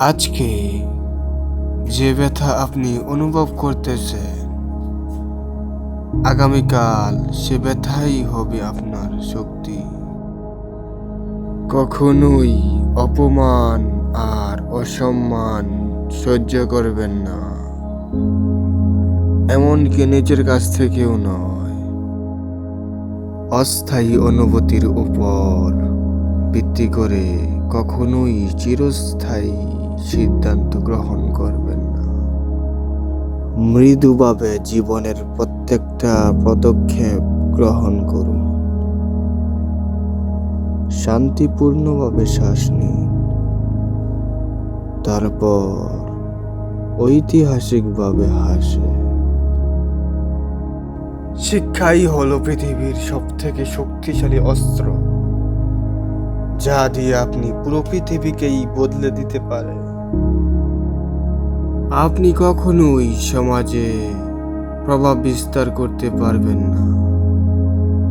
আজকে যে ব্যথা আপনি অনুভব করতেছেন, আগামীকাল সে ব্যথাই হবে আপনার শক্তি। কখনোই অপমান আর অসম্মান সহ্য করবেন না। এমনকি নিজের কাছ থেকেও নয়। অস্থায়ী অনুভূতির উপর ভিত্তি করে কখনোই চিরস্থায়ী সিদ্ধান্ত গ্রহণ করবেন না। মৃদুভাবে জীবনের প্রত্যেকটা পদক্ষেপ গ্রহণ করুন। শান্তিপূর্ণভাবে শ্বাস নিন। তারপর ঐতিহাসিকভাবে হাসে। শিক্ষাই হলো পৃথিবীর সবথেকে শক্তিশালী অস্ত্র। যা দিয়ে আপনি পুরো পৃথিবীকেই বদলে দিতে পারে আপনি কখনোই সমাজে প্রভাব বিস্তার করতে পারবেন না।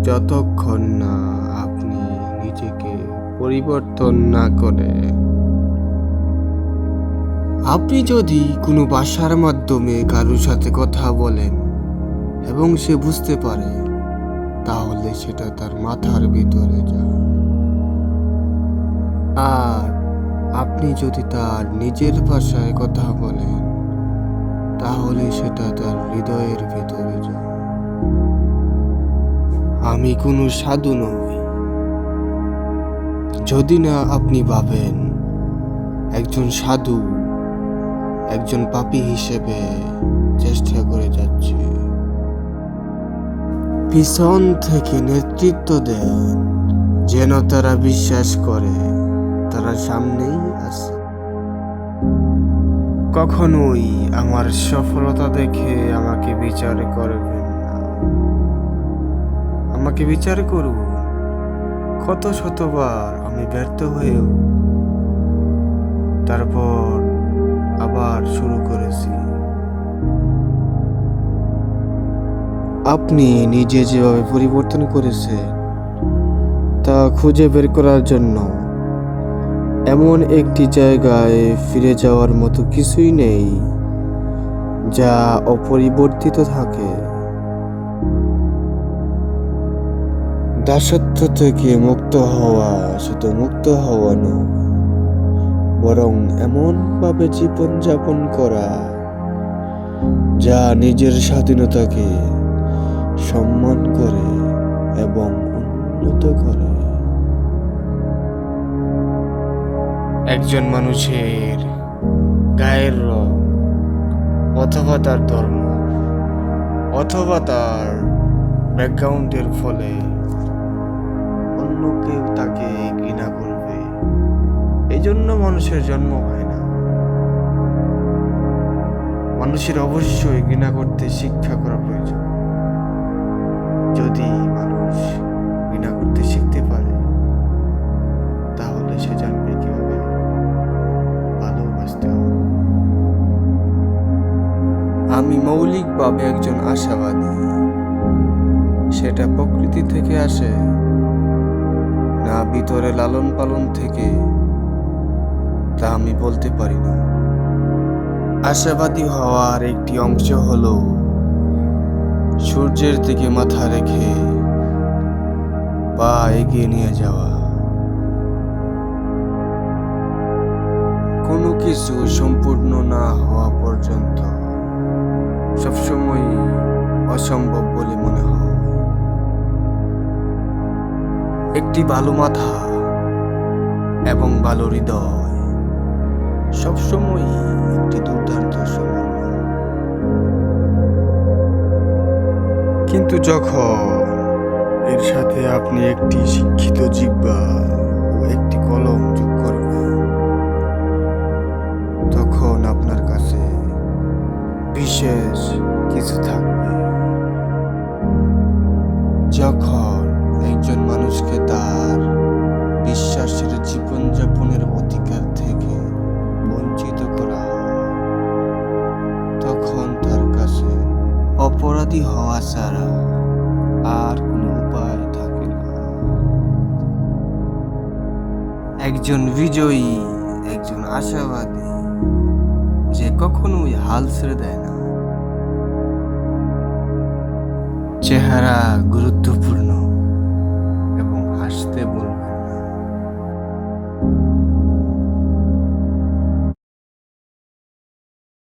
যতক্ষণ না আপনি নিজেকে পরিবর্তন না করে আপনি যদি কোনো ভাষার মাধ্যমে কারোর সাথে কথা বলেন এবং সে বুঝতে পারে, তাহলে সেটা তার মাথার ভিতরে যায়। আর আপনি যদি তার নিজের ভাষায় কথা বলেন, তাহলে সেটা তার হৃদয়ের ভেতরে যায়। আমি কোনো সাধু নই। যদি না আপনি ভাবেন, একজন সাধু একজন পাপী হিসেবে চেষ্টা করে যাচ্ছে। পিছন থেকে নেতৃত্ব দেন, যেন তারা বিশ্বাস করে। তারা সামনেই আছে। কখনোই আমার সফলতা দেখে আমাকে বিচার করবেন না। আমাকে বিচার করুন। কত শতবার আমি ব্যর্থ হয়েও তারপর আবার শুরু করেছি। আপনি নিজে যেভাবে পরিবর্তন করেছেন, তা খুঁজে বের করার জন্য এমন একটি জায়গায় ফিরে যাওয়ার মতো কিছুই নেই, যা অপরিবর্তিত থাকে। দাসত্ব থেকে মুক্ত হওয়া শুধু মুক্ত হওয়া নয়, বরং এমনভাবে জীবনযাপন করা, যা নিজের স্বাধীনতাকে সম্মান করে এবং উন্নত করে। একজন মানুষের গায়ের রং অথবা তার ধর্ম অথবা তার ব্যাকগ্রাউন্ডের ফলে অন্য কেউ তাকে ঘৃণা করবে। এই জন্য মানুষের জন্ম হয় না। মানুষের অবশ্যই ঘৃণা করতে শিক্ষা করা প্রয়োজন। যদি মানুষ ঘৃণা করতে শিখতে পারে আমি মৌলিকভাবে একজন আশাবাদী। সেটা প্রকৃতি থেকে আসে, না ভিতরে লালন পালন থেকে, তা আমি বলতে পারি না। আশাবাদী হওয়ার একটি অংশ হলো, সূর্যের দিকে মাথা রেখে পা এগিয়ে নিয়ে যাওয়া। কোনো কিছু সম্পূর্ণ না হওয়া পর্যন্ত সবসময় অসম্ভব বলে মনে হয়। একটি ভালো মাথা এবং ভালো হৃদয় সবসময় একটি দুর্দান্ত সমন্বয় কিন্তু যখন এর সাথে আপনি একটি শিক্ষিত জিব্বা যখন একজন মানুষকে তার বিশ্বাসের জীবনযাপনের অধিকার থেকে বঞ্চিত করা তখন তার কাছে অপরাধী হওয়া ছাড়া আর কোনো উপায় থাকে না। একজন বিজয়ী, একজন আশাবাদী, যে কখনোই হাল ছেড়ে দেয় না। চেহারা গুরুত্বপূর্ণ এবং হাসতে না